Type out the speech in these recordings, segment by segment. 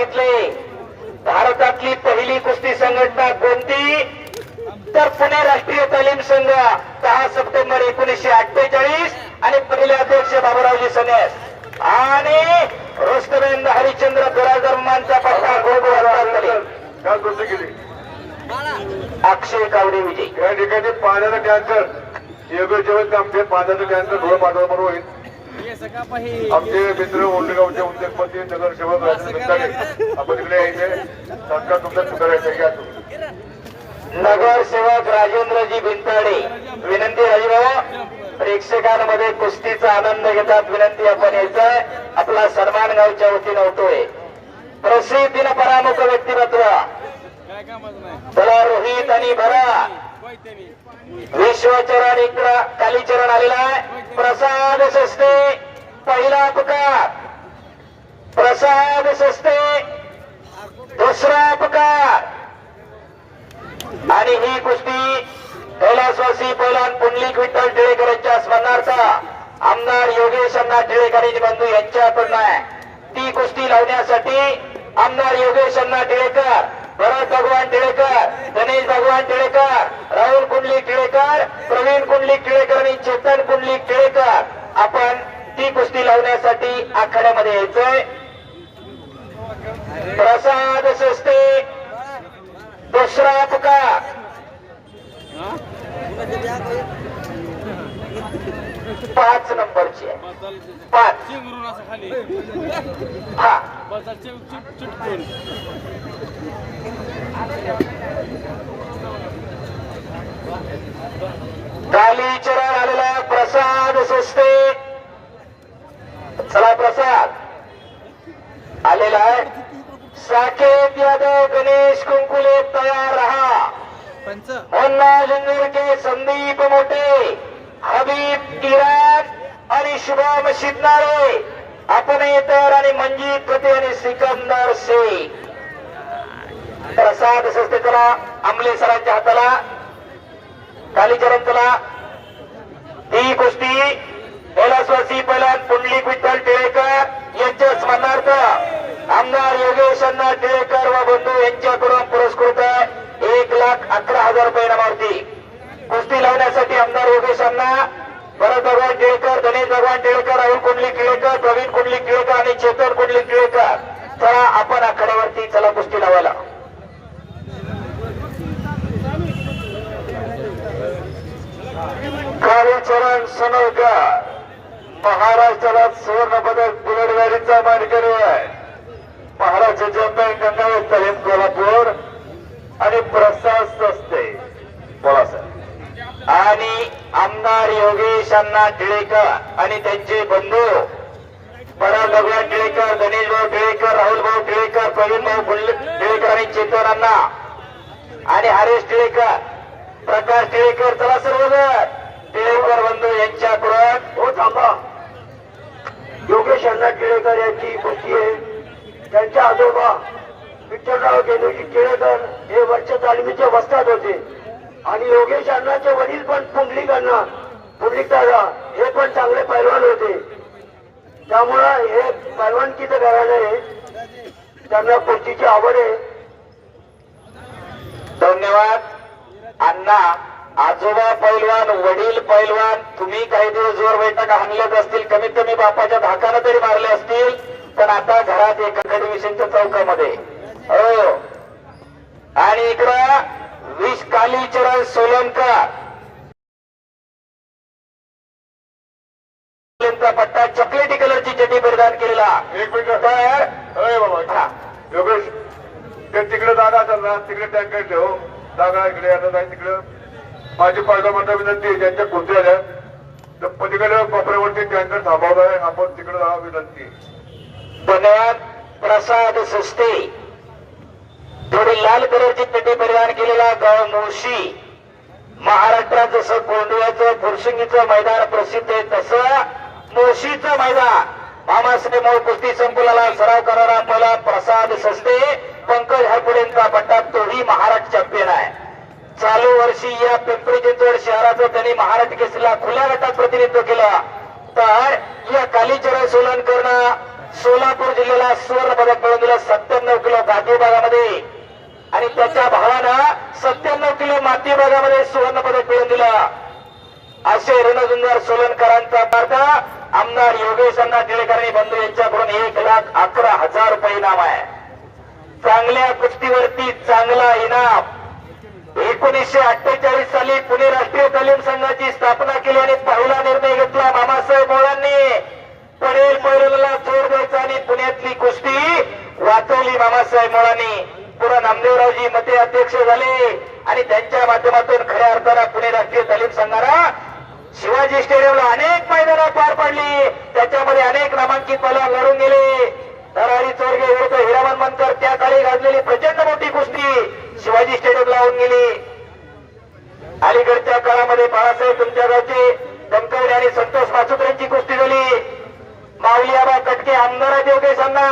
सांगितले. भारतातली पहिली कुस्ती संघटना कोणती? तर पुणे राष्ट्रीय तालीम संघ दहा सप्टेंबर एकोणीसशे अठ्ठेचाळीस आणि पहिले अध्यक्ष बाबूरावजी सनेस आणि रोस्तवेंद हरिश्चंद्र बिराजरमांचा पट्टा गोगो हस्तांतरी काय गोष्ट केली? अक्षय कावडे विजय. या ठिकाणी पाण्याचा टँकर. योग्य जेवण आमचे पाण्याचं टँकर धुळ पाठवलं बरोबर होईल आमचे मित्र ओंडगावचे उद्योगपती नगरसेवक राजेंद्र मिस्तारे आपण तिकडे यायचे. सरकार तुमचा सुधारायचं घ्या तुम्ही. नगरसेवक राजेंद्रजी भिंताडे विनंती राजभाऊ. प्रेक्षकांमध्ये कुस्तीचा आनंद घेतात. विनंती आपण यायचंय. आपला सन्मान गावच्या वतीनं होतोय. प्रसिद्धीनं परामुख व्यक्तिमत्व. चला रोहित आणि भरत विश्वचरण इकडं कालीचरण आलेला आहे. प्रसाद सस्ते. पहिला अपकार. प्रसाद सस्ते. दुसरा अपकार. आणि ही कुस्ती कैलासवासी पैलान पुंडलिक विठ्ठल टिळेकर यांच्या स्मरणार्थ आमदार योगेश अण्णा टिळेकर आणि बंधू यांच्याकडून आहे. ती कुस्ती लावण्यासाठी आमदार योगेश अण्णा टिळेकर भरत भगवान टिळेकर गणेश भगवान टिळेकर राहुल कुंडली टिळेकर प्रवीण कुंडली टिळेकर आणि चेतन कुंडली टिळेकर. आपण ती कुस्ती लावण्यासाठी आखाड्यामध्ये यायचंय. प्रसाद सस्ते दुसरा अपघात पाच नंबरची आहे. पाच. खाली हा आलेला प्रसाद सस्ते चला प्रसाद. आलेला आहे. साकेत यादव गणेश कुंकुले तयार रहा. पंच. मुन्ना जुंजूरके संदीप मोठे हबीब इराण आणि शुभम शिदनाळे आपण तर आणि मंजित पते आणि सिकंदर शेख प्रसाद सस्ते चला आमले सरांच्या हाताला कालीचरण चला ही कुस्ती कैलासवासी पलट पुंडलिक विठ्ठल टिळेकर यांच्या स्मरणार्थ आमदार योगेश अण्णा टिळेकर व बंधू यांच्याकडून पुरस्कृत एक लाख अकरा हजार रुपये इनामावरती. कुस्ती लावण्यासाठी आमदार योगेश अण्णा भरत भगवान टिळेकर गणेश भगवान टिळेकर राहुल कुंडली टिळेकर प्रवीण कुंडली टिळेकर आणि चेतन कुंडली टिळेकर. चला आपण आखाड्यावरती चला कुस्ती लावायला. कार्यचरण सनोकर महाराष्ट्राला सुवर्ण पदक बुलेट गाडीचा मानकरी आहे महाराष्ट्र चॅम्पियन गंगावत तालीम कोल्हापूर आणि प्रसाद सस्ते. बोला सर. आणि आमदार योगेश अण्णा टिळेकर आणि त्यांचे बंधू बरा भगवान टिळेकर गणेश भाऊ टिळेकर राहुल भाऊ टिळेकर प्रवीण भाऊ फुल- टिळेकर आणि चेतन अण्णा आणि हरेश टिळेकर प्रकाश टिळेकर चला सर्वजण. टिळेकर बंधू यांच्याकडून. हो थांबा. योगेश अण्णा टिळेकर यांची कुस्ती आहे. त्यांच्या आजोबा विठ्ठलराव गेलोजी टिळेकर हे वरच्या तालमीचे वस्ताद होते. आणि योगेश अण्णाचे वडील पण पुंडलिक अण्णा पुंडलिक दादा हे पण चांगले पैलवान होते. त्यामुळं हे पैलवानकीचं घराणं आहे त्यांना कुस्तीची आवड आहे. धन्यवाद. अण्णा आजोबा पैलवान वडील पैलवान तुम्ही काही दिवस जोर बैठका हाणल्याच असतील कमीत कमी बापाच्या धाकानं तरी मारले असतील पण आता घरात एका विषयच्या चौकामध्ये. हो. आणि इकडं विष कालीचरण सोलनकर चा पट्टा चॉकलेटी कलरची चटी परिधान केलेला. एक मिनिट. तर अरे बाबा. योगेश ते तिकडे जागा असेल ना तिकडे टँकर ठेव. जागा इकडे आता नाही तिकडे. माझी पार्लमेंटला विनंती आहे ज्यांच्या खुर्ची आल्या तर पलीकडे कोपऱ्यावरती टँकर थांबवलाय आपण तिकडे राहा विनंती धन्यवाद प्रसाद सस्ते. थोडी लाल कलरची पेटी परिधान केलेला गाव मुळशी महाराष्ट्रात जसं कोंडव्याचं फुरसुंगीचं मैदान प्रसिद्ध आहे तसं मुळशीचं मैदान. मामाश्री मूळ कुस्ती संकुलाला सराव करणारा पहिला प्रसाद सस्ते पंकज हरपुडेंचा बट्टा तोही महाराष्ट्र चॅम्पियन आहे. चालू वर्षी या पिंपरी चिंचवड शहराचं त्यांनी महाराष्ट्र केसरीला खुल्या गटात प्रतिनिधित्व केलं तर या कालीचरण सोलनकरनं सोलापूर जिल्ह्याला सुवर्ण पदक मिळवून दिलं सत्त्याण्णव किलो गाठी भागामध्ये. आणि त्याच्या भावानं सत्त्याण्णव किलो माती भागामध्ये सुवर्ण पदक मिळवून दिलं. असे रणजुंदर सोलनकरांचा वार्ता आमदार योगेश अण्णा टिळेकरांनी बंधू यांच्याकडून एक लाख अकरा हजार रुपये इनाम आहे. चांगल्या कुस्तीवरती चांगला इनाम. एकोणीसशे अठ्ठेचाळीस साली पुणे राष्ट्रीय तालीम संघाची स्थापना केली आणि पहिला निर्णय घेतला. मामासाहेब मोळांनी पडेल पैलवानाला जोर द्यायचा आणि पुण्यातली कुस्ती वाचवली बाबासाहेब मोळांनी पुरा नामदेवरावजी मते अध्यक्ष झाले आणि त्यांच्या माध्यमातून खऱ्या अर्थानं पुणे राष्ट्रीय तालीम संघाला शिवाजी स्टेडियमला अनेक मैदानं पार पडली. त्याच्यामध्ये अनेक नामांकित मला लढून गेले. दरारी चोरगे विरुद्ध हिरामन मनकर त्या काळी गाजलेली प्रचंड मोठी कुस्ती. शिवाजी स्टेडियम लावून गेली. अलीकडच्या काळामध्ये बाळासाहेब तुमच्या गावचे दमकवडे आणि संतोष मासुकरांची कुस्ती झाली. माऊली आबा कटके आमदारा देवकेशांना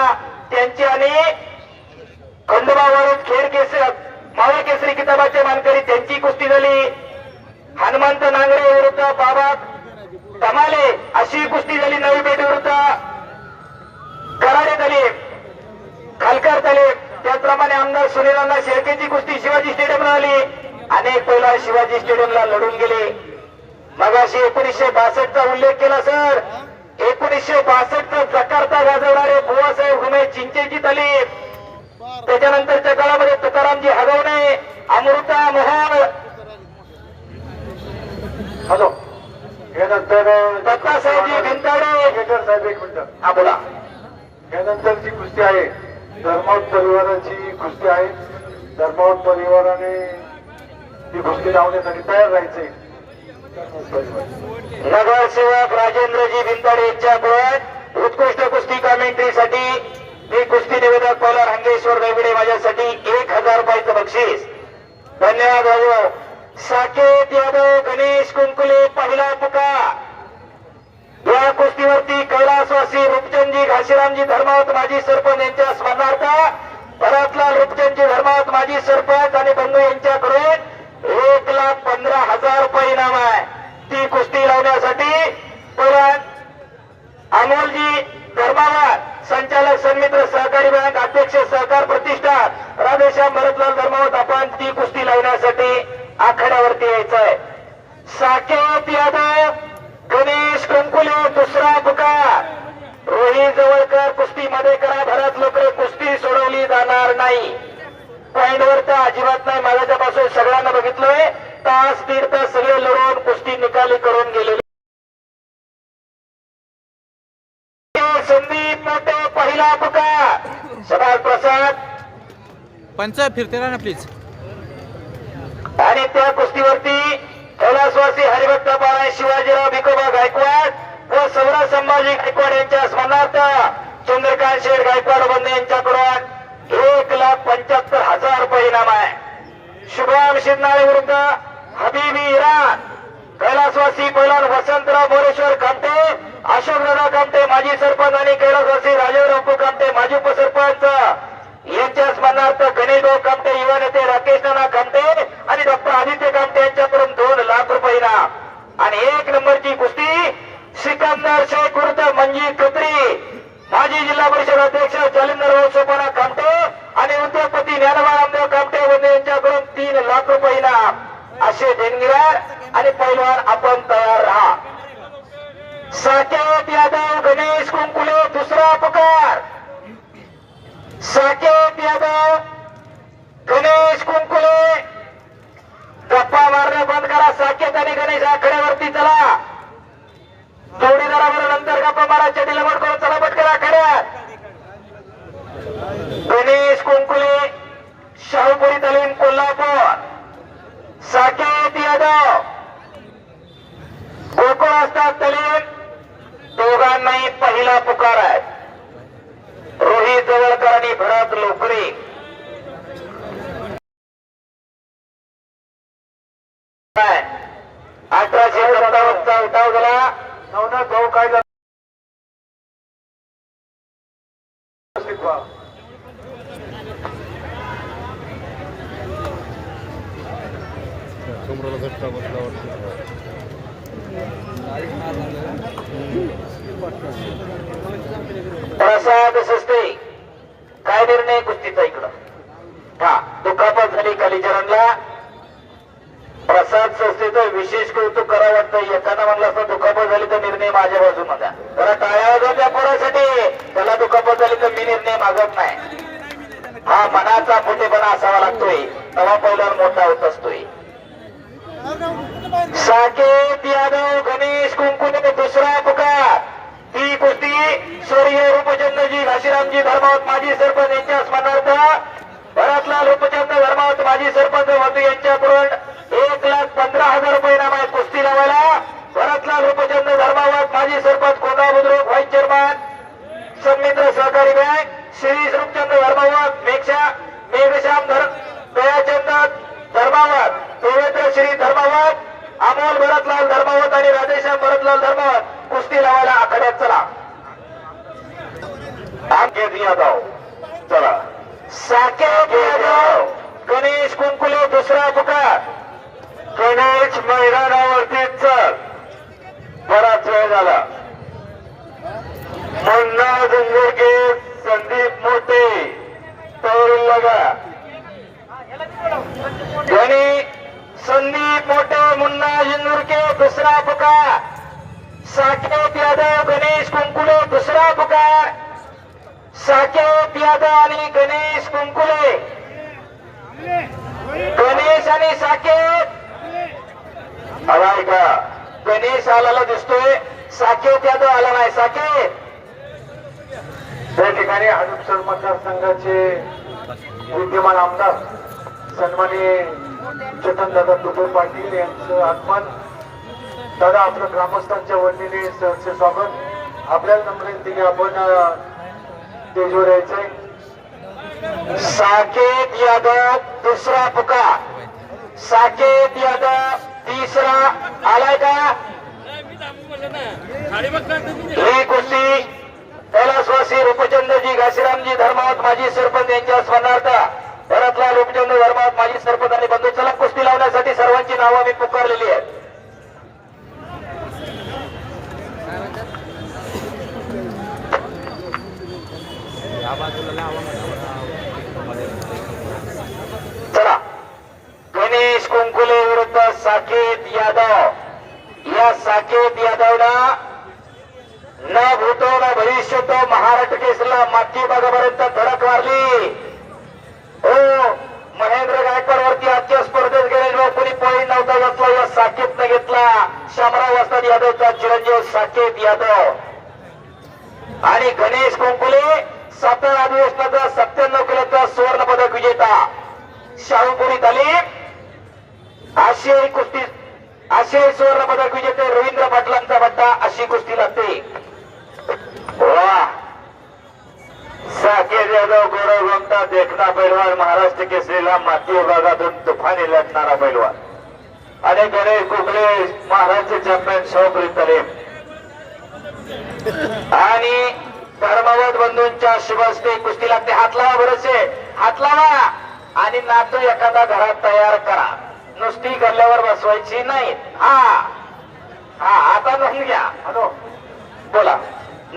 त्यांची आणि खंडोबावरून खेर केसरी मावळ केसरी किताबाचे मानकरी त्यांची कुस्ती झाली. हनुमंत नांगरे विरुद्ध बाबा धमाले अशी कुस्ती झाली नवी पेठ विरुद्ध. कराडे तालीम खालकर तालीम त्याचप्रमाणे आमदार सुनीलांना शेळकेची कुस्ती शिवाजी स्टेडियमला आली अनेक पहिला शिवाजी स्टेडियमला लढून गेले. मगाशी एकोणीसशे बासष्टचा उल्लेख केला सर. एकोणीसशे बासष्टचा जकार्ता गाजवणारे बुवासाहेब घुमे चिंचेची तालीम. त्याच्यानंतरच्या काळामध्ये तुकारामजी हगवणे अमृता मोहन हॅलो. यानंतर दत्तासाहेबजी भिंताडे. साहेब एक मिनिट. हा बोला. यानंतरची कुस्ती आहे. धर्मावत परिवाराची कुस्ती आहे. धर्मावत परिवाराने ती कुस्ती लावण्यासाठी तयार राहायचे. नगरसेवक राजेंद्रजी भिंताडे यांच्याकडून उत्कृष्ट कुस्ती कॉमेंट्रीसाठी मी कुस्ती निवेदक पहिला हंगेश्वर रविडे माझ्यासाठी एक हजार रुपयाचं बक्षीस. धन्यवाद भाऊ. साकेत यादव गणेश कुंकुले पहिला पुकार. या कुस्तीवरती कैलासवासी रूपचंदजी घाशीरामजी धर्मावत माजी सरपंच यांच्या स्मरणार्थ भरतलाल रूपचंदजी धर्मावत माजी सरपंच आणि बंधू यांच्याकडून एक लाख पंधरा हजार रुपये इनाम आहे. ती कुस्ती लावण्यासाठी परत अमोलजी धर्मावत संचालक संमित्र सहकारी बँक अध्यक्ष सहकार प्रतिष्ठान राधेश्याम भरतलाल धर्मावत आपण ती कुस्ती लावण्यासाठी आखाड्यावरती यायचंय. साकेत यादव दुसरा पुकार रोहित जवळकर कुस्तीमध्ये करा भरत. लोकरे कुस्ती सोडवली जाणार नाही. पॉइंटवर तर अजिबात नाही. माझ्यापासून सगळ्यांना बघितलंय. तास दीड तास सगळे लढून कुस्ती निकाली करून गेलेले. संदीप मोठे पहिला पुकार सदाल प्रसाद. पंच फिरते ना प्लीज आणि त्या कुस्तीवरती कैलासवासी हरिभक्त बाळा शिवाजीराव भिकोबा गायकवाड व सौरा संभाजी गायकवाड यांच्या स्मरणार्थ चंद्रकांत शेठ गायकवाड बंधू यांच्याकडून एक लाख पंच्याहत्तर हजार रुपये इनाम आहे शुभम शिरनाळे विरुद्ध हबीबी इराण. कैलासवासी पैलवान वसंतराव मोरेश्वर कामटे अशोकदादा कामटे माजी सरपंच आणि कैलासवासी राजेवराव कामटे माजी उपसरपंच. यांच्या स्मरणार्थ गणेशभाऊ कामटे युवा नेते राकेश नाना कामटे आणि डॉक्टर आदित्य कामटे यांच्याकडून दोन लाख रुपये इनाम. आणि एक नंबरची कुस्ती सिकंदर शेख विरुद्ध मंजी खत्री माजी जिल्हा परिषद अध्यक्ष जालिंदर सोपाना कामटे आणि उद्योगपती ज्ञानबा रामदेव कामटे वंदे यांच्याकडून तीन लाख रुपये इनाम. असे देणगिरार आणि पैलवान आपण तयार राहा. साकेत यादव गणेश कुंकुले दुसरा पुकार साकेत यादव गणेश कुंकुले. गप्पा मारणे बंद करा. साकेत आणि गणेश आखड्यावरती चला. जोडीदारावर नंतर गप्पा मारा चटीला करून चला पटकन आखाड्यात गणेश कुंकुले शाहूपुरी तालीम कोल्हापूर. साकेत यादव. गोकुळ असतात तालीम. दोघांनाही पहिला पुकार आहे. रोहित जवळकर आणि भरत लोकरे. अठराशे सत्तावन्नचा उठाव झाला. भाऊ कायदा प्रसाद सुस्ते. काय निर्णय कुस्तीचा इकडं? हा दुखापत झाली कालीचरणला. प्रसाद संस्थेचं विशेष कौतुक करावं दुखापत निर्णय मागत नाही. हा मनाचा फुटेपणा असावा लागतोय. तेव्हा पहिल्यावर मोठा होत असतोय. साकेत यादव गणेश कुंकुने दुसरा पुकार. ही कुस्ती स्वर्गीय रूपचंद्रजी घाशीरामजी धर्मावत माजी सरपंच यांच्या स्मरणार्थ भरतलाल रूपचंद्र धर्मावत माजी सरपंच वतू यांच्याकडून एक लाख पंधरा हजार रुपये नाम आहेत कुस्ती लावायला भरतलाल रूपचंद धर्मावत माजी सरपंच कोंडा बुद्रुक व्हाईस चेअरमॅन संमित्र सहकारी बँक श्री रूपचंद्र धर्मावत मेघशा मेघश्याम दयाचंद धर्मावत देवेंद्र श्री धर्मावत अमोल भरतलाल धर्मावत आणि राधेश्याम भरतलाल धर्मावत कुस्ती लावायला आखाड्यात चला. यादव चला. साकेत यादव गणेश कुंकुले दुसरा पुकार गणेश मैदानावरती चल. बराच वेळ झाला. मुन्ना झुंजुरके संदीप मोठे तोरून लगा. संदीप मोठे मुन्ना झुंजुरके दुसरा पुका. साकेत यादव गणेश कुंकुले दुसरा पुका. साकेत यादव आणि गणेश कुंकुले. गणेश आणि साकेत. आलाय का गणेश आलेला दिसतोय साकेत यादव आला नाही साकेत. त्या ठिकाणी हनुमसर मतदारसंघाचे विद्यमान आमदार सन्माननीय चेतन दादा दुबे पाटील यांचं आगमन. दादा आपलं ग्रामस्थांच्या वतीने सहर्ष स्वागत. आपल्याला नम्र की आपण अ, स्टेजवर यायचंय. साकेत यादव दुसरा पुकार. साकेत यादव तिसरा आलाय का? ही कुस्ती. कैलासवासी रूपचंद्रजी घाशीरामजी धर्मावत माजी सरपंच यांच्या स्मरणार्थ भरतलाल रूपचंद्र धर्मावत माजी सरपंच आणि बंधू चला कुस्ती लावण्यासाठी सर्वांची नावं मी पुकारलेली आहेत. चला. गणेश कुंकुले विरुद्ध साकेत यादव. या साकेत यादवला न भूतो न भविष्यतो महाराष्ट्र केसरीला मागची भागापर्यंत धडक मारली. हो महेंद्र गायकवाड वरती आजच्या स्पर्धेत गेले कोणी पॉईंट नव्हता घेतला या साकेतनं घेतला. शामराव वस्ताद यादवचा चिरंजीव साकेत यादव. आणि गणेश कोंकुले सातारा अधिवेशनाचा सत्त्याण्णव किलोचा सुवर्ण पदक विजेता. शाहूपुरी तालीम आशियाई कुस्ती आशियाई सुवर्ण पदक विजेते रवींद्र पाटलांचा बट्टा अशी कुस्ती लागते. साकेत यादव गौरव गोमटा देखना पैलवान महाराष्ट्र केसरीला माती विभागातून तुफानी लढणारा पैलवान. आणि गणेश कुकले महाराष्ट्र चॅम्पियन शाहूपुरी तालीम आणि धर्मवत बंधूंच्या शुभस्ते कुस्ती लागते हात लावा बरेचसे. हात लावा. आणि नातू एखादा घरात तयार करा. नुसती गल्ल्यावर बसवायची नाही. हा. हा आता नोंद घ्या. हॅलो.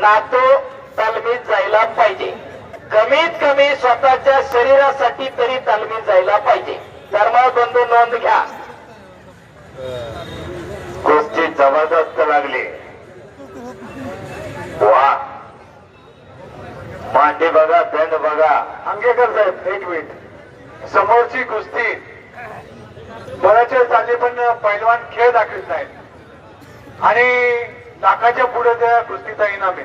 नातू तालमीत जायला पाहिजे. कमीत कमी स्वतःच्या शरीरासाठी तरी तालमीत जायला पाहिजे. धर्मवत बंधू नोंद घ्या. कुस्ती जबरदस्त लागली. वा. मांडी बघा दंड बघा. अंगेकर साहेब एक मिनिट. समोरची कुस्ती. बऱ्याच वेळ चालली पण पैलवान खेळ दाखवित नाहीत आणि लाखाच्या पुढे त्या कुस्तीचा इनाम आहे.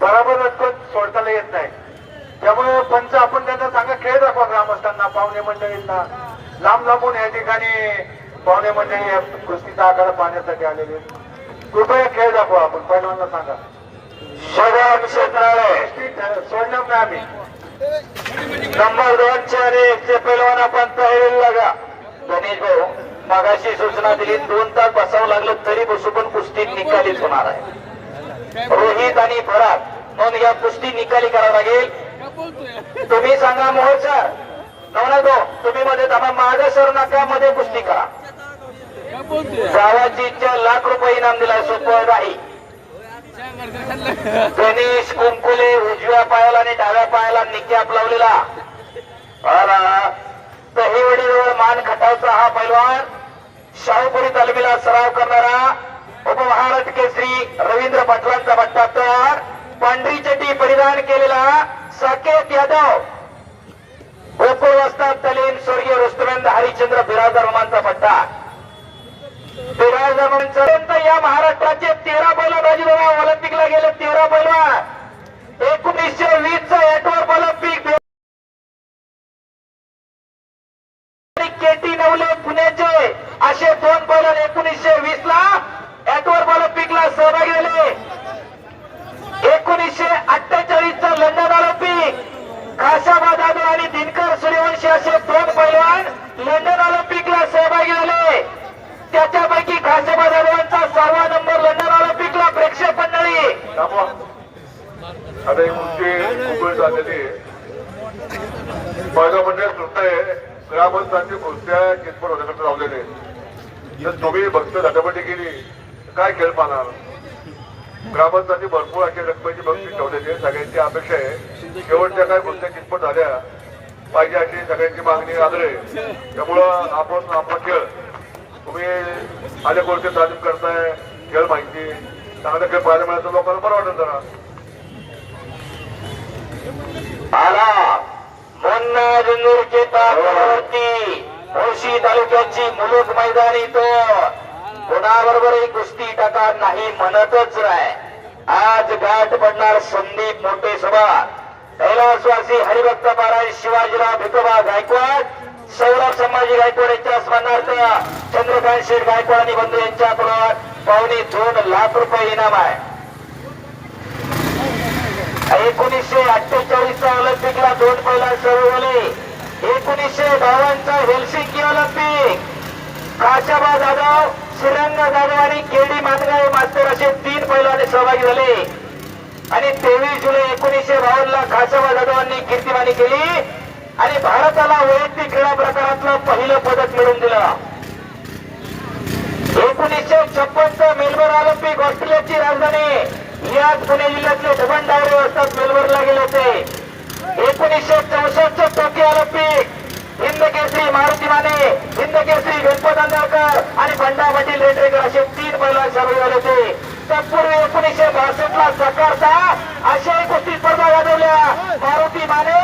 बरोबर रचकन सोडताना येत नाही. त्यामुळे पंच आपण त्यांना सांगा खेळ दाखवा ग्रामस्थांना पाहुणे मंडळींना. लांब लांबून या ठिकाणी पाहुणे मंडळी या कुस्तीचा आकार पाहण्यासाठी आलेले. कृपया खेळ दाखवा आपण पैलवानला सांगा. सोडणार नाही आम्ही. नंबर दोन चार एक चे पैलवान आपण लागा गणेश भाऊ. मगाशी सूचना दिली दोन तास बसावं लागलं तरी बसू पण कुस्ती निकालीच होणार आहे. रोहित आणि भरात म्हणून या कुस्ती निकाली करावं लागेल. तुम्ही सांगा मोहोळ सर. नवनाथ तुम्ही मध्ये थांबा मागे सर नका मध्ये कुस्ती करा. गावाची इच्छा लाख रुपये इनाम दिला सुपर राही. गणेश कुंकुले उजव्या पायाला आणि डाव्या पायाला निक्याप लावलेला. दहिवडीवर मान खटावचा हा पैलवान. शाहूपुरी तालमीला सराव करणारा उपमहाराष्ट्र केसरी रवींद्र पाटलांचा पट्टा तर पांढरी चटी परिधान केलेला साकेत यादव. गोकुळ वस्ताद तलीम स्वर्गीय रुस्तमेंद्र हरिचंद्र बिराजदार रोमांचा पट्टा बिराजदार या महाराष्ट्राचे तेरा बैलबाजी बाबा ऑलिम्पिकला गेले तेरा पैलवान. एकोणीसशे वीस चा ऍटवर्क ऑलिम्पिक केटी नवले पुण्याच्या असे दोन बॉलर एकोणीसशे वीस ला ऍटवर्क ऑलिम्पिकला सहभागी झाले. एकोणीसशे अठ्ठेचाळीस चा लंडन ऑलिम्पिक खाशाबा जाधव आणि दिनकर सूर्यवंशी असे दोन पैलवान लंडन ऑलिम्पिकला सहभागी झाले त्याच्यापैकी खाशाबा जाधवांचा सहावा नंबर लंडन ऑलिम्पिकला प्रेक्षक मंडळी थांबवा. आता एक गोष्टी खूप वेळ झालेली आहे पहिलं म्हणजे सुटतंय ग्रामस्थांची मूर्त्या कितपत होण्याकडे लावलेले जर तुम्ही भक्त धटापटी केली तर काय खेळ पाहणार? ग्रामस्थांनी भरपूर अशी रकमेची भक्ती ठेवलेली आहे. सगळ्यांची अपेक्षा आहे. शेवटच्या काय गोष्टी कितपत झाल्या पाहिजे अशी सगळ्यांची मागणी आदरे त्यामुळं आपण आपला खेळ. तुम्ही अनेक गोष्टी तालीम करताय खेळ माहिती. चांगला खेळ पाहायला मिळालं तर लोकांना बरं वाटेल जरा. आला. तालुक्याची मुलुक मैदानी इथं. कोणाबरोबरही कुस्ती टाका नाही म्हणतच नाही. आज गाठ पडणार संदीप मोठे सभा. कैलासवासी हरिभक्त महाराज शिवाजीराव भिकोबा गायकवाड सौरभ संभाजी गायकवाड यांच्या स्मरणार्थ चंद्रकांत शेठ गायकवाड आणि बंधू यांच्याकडून पावणे दोन लाख रुपये इनाम आहे. एकोणीसशे अठ्ठेचाळीस चा ऑलिम्पिकला दोन पहिला सर्व झाले. एकोणीसशे बावन्नचा हेल्सिंकी ऑलिम्पिक. काशाबा जाधव श्रीरंग जाधव आणि केडी मानगाव मास्तर असे तीन पैलवाने सहभागी झाले. आणि तेवीस जुलै एकोणीसशे बावन्न ला खाशाबा जाधवांनी कीर्तिमानी केली. आणि भारताला वैयक्तिक क्रीडा प्रकारातलं पहिलं पदक मिळवून दिलं. एकोणीसशे छप्पनचं मेलबर्न ऑलिम्पिक ऑस्ट्रेलियाची राजधानी याच पुणे जिल्ह्यातले धबन डावरे असतात मेलबर्नला गेले होते. एकोणीसशे चौसष्ट टोकियो ऑलिम्पिक हिंद मारुती माने हिंदकेसरी गणपत आंदळकर आणि बंडा पाटील रेडरेकर असे तीन पैलवान सहभागी झाले होते. तत्पूर्वी एकोणीसशे बासष्ट ला सकारचा आशियाई कुस्ती स्पर्धा गाजवल्या मारुती माने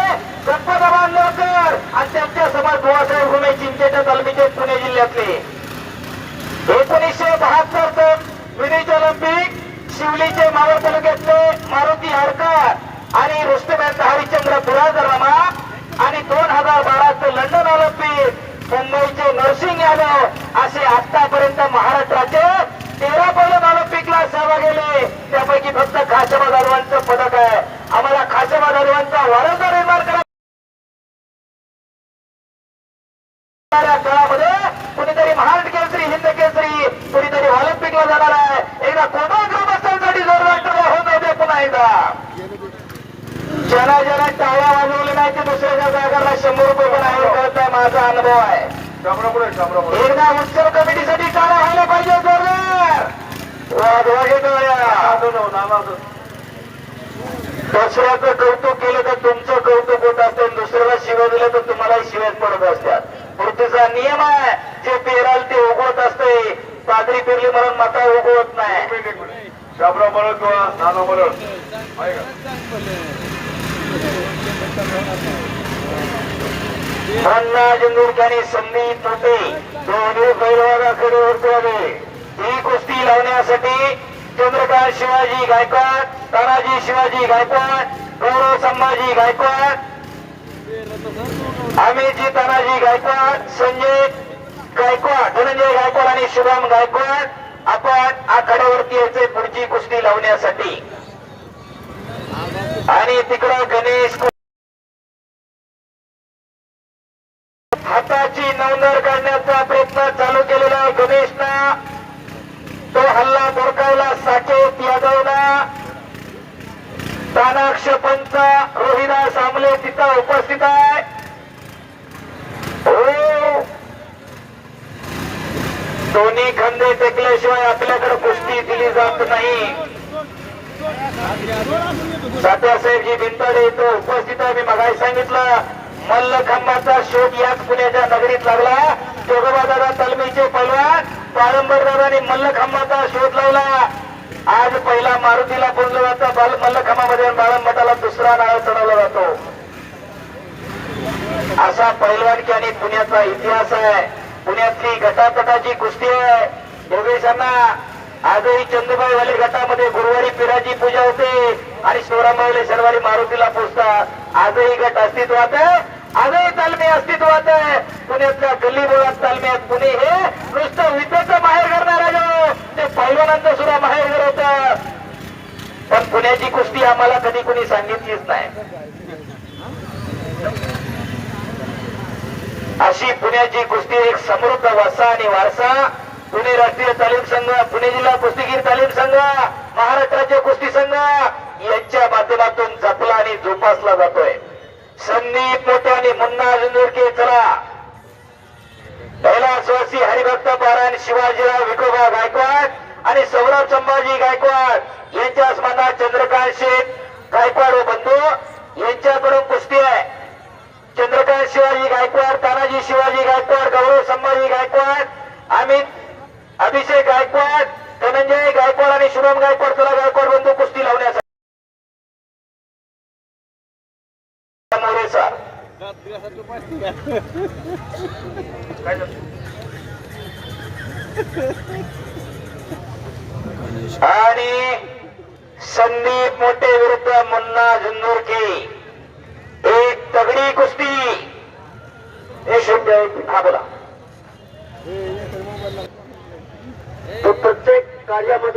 गणपत आंदळकर आणि त्यांच्या समाज बुवासाहेब भूमे चिंचेच्या तालमीचे पुणे जिल्ह्यातले. एकोणीसशे बहात्तर विनीज ऑलिम्पिक शिवलीचे मावळ तालुक्यातले मारुती हरकर आणि रुस्तमेंद्र हरिश्चंद्र बुराजरामा आणि दोन हजार बारा लंडन ऑलिम्पिक मुंबईचे नरसिंग यादव असे आतापर्यंत महाराष्ट्राचे तेरा पहिलं ऑलिम्पिकला सहभाग गेले. त्यापैकी फक्त खासबा जाधवांचं पदक आहे. आम्हाला खासबा जाधवांचा वारंवार निर्माण करा येणाऱ्या काळामध्ये कुणीतरी महाराष्ट्र केसरी हिंद केसरी कुणीतरी ऑलिम्पिकला जाणार आहे एकदा कोणा ग्रामस्थांसाठी जोर वाटतो होत होते पुन्हा एकदा ज्यांना ज्यांना टाळ्या वाजवल्या नाही ते दुसऱ्याच्या जागाला शंभर रुपये पण आहे कळत माझा अनुभव आहे. एकदा उत्सव कमिटीसाठी टाळ्या व्हायला पाहिजे जोरदार! टाळ्या दुसऱ्याचं कौतुक केलं तर तुमचं कौतुक होत असते दुसऱ्याला शिव्या दिल्या तर तुम्हाला शिव्याच पडत असतात. पृथ्वीचा नियम आहे जे पेराल ते उगवत असते. पादरी पेरली म्हणून माता उगवत नाही. शामराव मरत किंवा नाना मरत आहे का अन्ना जिंदूरकरांनी संदीप मोठे दोन्ही पैलवानाकडे वर्तवावे ही कुस्ती लावण्यासाठी चंद्रकांत शिवाजी गायकवाड तानाजी शिवाजी गायकवाड गौरव संभाजी गायकवाड अमितजी तानाजी गायकवाड संजय गायकवाड धनंजय गायकवाड आणि शुभम गायकवाड आपण आखाड्यावरती यायचे पुढची कुस्ती लावण्यासाठी. आणि तिकडं गणेश पंच रोहिदास आमले तिथं उपस्थित आहे. हो. दोन्ही खंदे टेकल्याशिवाय आपल्याकडे कुस्ती दिली जात नाही. साहेबजी बिंताडे इथं उपस्थित आहे. मी मगाय सांगितलं मल्लखांबाचा शोध याच पुण्याच्या नगरीत लागला. जोगोबादादा तालमीचे पैलवान पारंबरदादांनी मल्लखांबाचा शोध लावला. आज पहिला मारुतीला बोलला जातं. बाल मल्लखांबामध्ये बाळंबटाला दुसरा नाळ चढवला जातो. असा पैलवानकी आणि पुण्याचा इतिहास आहे. पुण्यातली गटातटाची कुस्ती आहे. योगेशांना आजही चंदुबाई वाले गटामध्ये गुरुवारी पिराची पूजा होते आणि शिवरामावले शनिवारी मारुतीला पोचतात. आजही गट अस्तित्वात आहे. आजही तालमी अस्तित्वात आहे. पुण्यातल्या गल्ली बोळात तालमी आहेत पुणे हे नुसतं विजेचं बाहेर करणार आहे. ते पैलवानांचं सुद्धा माहेर घर होतं पण पुण्याची कुस्ती आम्हाला कधी कोणी सांगितलीच नाही. अशी पुण्याची कुस्ती एक समृद्ध वारसा आणि वारसा. पुणे राष्ट्रीय तालीम संघ पुणे जिल्हा कुस्तीगीर तालीम संघ महाराष्ट्राचे कुस्ती संघ यांच्या माध्यमातून जपला आणि जोपासला जातोय. संदीप मोठे आणि मुन्ना जुंजुरके चला. कैलासवासी हरिभक्त पारायण शिवाजीराव विकोबा गायकवाड आणि सौरभ संभाजी गायकवाड यांच्या स्मरणात चंद्रकांत शेठ गायकवाड व बंधू. यांच्याकडून कुस्ती आहे. चंद्रकांत शिवाजी गायकवाड तानाजी शिवाजी गायकवाड गौरव संभाजी गायकवाड अमित अभिषेक गायकवाड धनंजय गायकवाड आणि शुभम गायकवाड. चला गायकवाड बंधू कुस्ती लावण्यासाठी. आणि संदीप मोठे विरुद्ध मुन्ना झुंजुरके एक तगडी कुस्ती. हे शब्द हा बोला. तो प्रत्येक कार्यामध्ये